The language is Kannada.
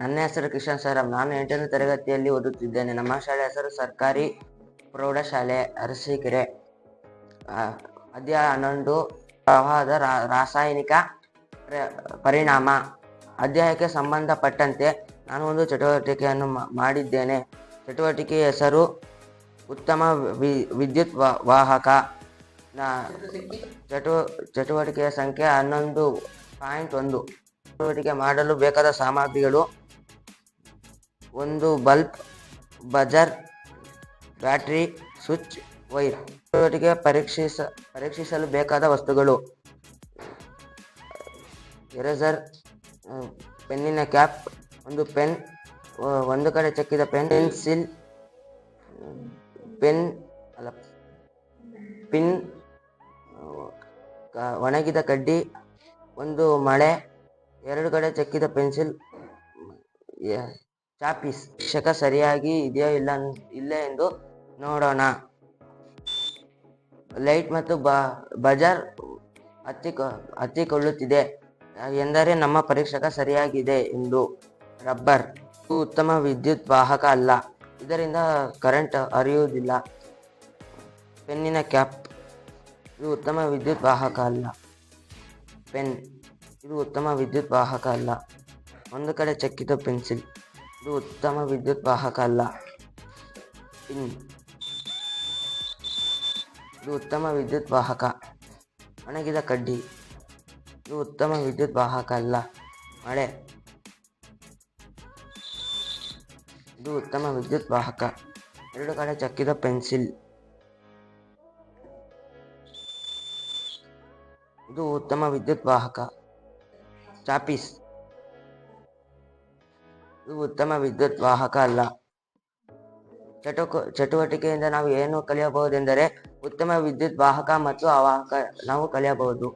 ನನ್ನ ಹೆಸರು ಕಿಶನ್ ಸರ್. ನಾನು ಎಂಟನೇ ತರಗತಿಯಲ್ಲಿ ಓದುತ್ತಿದ್ದೇನೆ. ನಮ್ಮ ಶಾಲೆ ಹೆಸರು ಸರ್ಕಾರಿ ಪ್ರೌಢಶಾಲೆ ಅರಸೀಕೆರೆ. ಅಧ್ಯಾಯ ಹನ್ನೊಂದು, ಪ್ರವಾಹದ ರಾಸಾಯನಿಕ ಪ್ರ- ಪರಿಣಾಮ. ಅಧ್ಯಾಯಕ್ಕೆ ಸಂಬಂಧಪಟ್ಟಂತೆ ನಾನು ಒಂದು ಚಟುವಟಿಕೆಯನ್ನು ಮಾಡಿದ್ದೇನೆ. ಚಟುವಟಿಕೆಯ ಹೆಸರು ಉತ್ತಮ ವಿ- ವಿದ್ಯುತ್ ವಾಹಕ. ಚಟು, ಚಟುವಟಿಕೆಯ ಸಂಖ್ಯೆ ಹನ್ನೊಂದು ಪಾಯಿಂಟ್ ಒಂದು. ಚಟುವಟಿಕೆ ಮಾಡಲು ಬೇಕಾದ ಸಾಮಗ್ರಿಗಳು. ಒಂದು bulb, buzzer, battery, switch, wire. ಚಟುವಟಿಕೆ ಪರೀಕ್ಷಿಸ, ಪರೀಕ್ಷಿಸಲು ಬೇಕಾದ ವಸ್ತುಗಳು. ಎರೇಸರ್ ಪೆನ್ನಿನ ಕ್ಯಾಪ್, ಒಂದು ಪೆನ್ ಒಂದು ಕಡೆ ಚೆಕ್ಕಿದ ಪೆನ್, ಪೆನ್ಸಿಲ್, ಪೆನ್, ಅಲ್ಲ, ಪಿನ್ ಒಣಗಿದ ಕಡ್ಡಿ, ಒಂದು ಮಳೆ ಎರಡು ಕಡೆ ಚಕ್ಕಿದ ಪೆನ್ಸಿಲ್ ಚಾಪೀಸ್. ಶಿಕ್ಷಕ ಸರಿಯಾಗಿ ಇದೆಯೋ ಇಲ್ಲ ಇಲ್ಲ ಎಂದು ನೋಡೋಣ. ಲೈಟ್ ಮತ್ತು ಬಜಾರ್ ಹತ್ತಿಕ ಹತ್ತಿಕೊಳ್ಳುತ್ತಿದೆ. ಎಂದರೆ ನಮ್ಮ ಪರೀಕ್ಷಕ ಸರಿಯಾಗಿದೆ ಎಂದು. ರಬ್ಬರ್. ಉತ್ತಮ ವಿದ್ಯುತ್ ವಾಹಕ ಅಲ್ಲ. ಇದರಿಂದ ಕರೆಂಟ್ ಹರಿಯುವುದಿಲ್ಲ. ಪೆನ್ನಿನ ಕ್ಯಾಪ್. ಇದು ಉತ್ತಮ ವಿದ್ಯುತ್ ವಾಹಕ ಅಲ್ಲ. ಪೆನ್. ಇದು ಉತ್ತಮ ವಿದ್ಯುತ್ ವಾಹಕ ಅಲ್ಲ. ಒಂದು ಕಡೆ ಚಕ್ಕಿದ ಪೆನ್ಸಿಲ್. ಇದು ಉತ್ತಮ ವಿದ್ಯುತ್ ವಾಹಕ ಅಲ್ಲ. ಪಿನ್. ಇದು ಉತ್ತಮ ವಿದ್ಯುತ್ ವಾಹಕ. ಒಣಗಿದ ಕಡ್ಡಿ. ಇದು ಉತ್ತಮ ವಿದ್ಯುತ್ ವಾಹಕ ಅಲ್ಲ. ಮಳೆ. ಇದು ಉತ್ತಮ ವಿದ್ಯುತ್ ವಾಹಕ. ಎರಡು ಕಡೆ ಚಕ್ಕಿದ ಪೆನ್ಸಿಲ್. ಇದು ಉತ್ತಮ ವಿದ್ಯುತ್ ವಾಹಕ. ಚಾಪೀಸ್ ಇದು ಉತ್ತಮ ವಿದ್ಯುತ್ ವಾಹಕ ಅಲ್ಲ. ಚಟುಕ, ಚಟುವಟಿಕೆಯಿಂದ ನಾವು ಏನು ಕಲಿಯಬಹುದೆಂದರೆ ಉತ್ತಮ ವಿದ್ಯುತ್ ವಾಹಕ ಮತ್ತು ಅವಾಹಕ ನಾವು ಕಲಿಯಬಹುದು.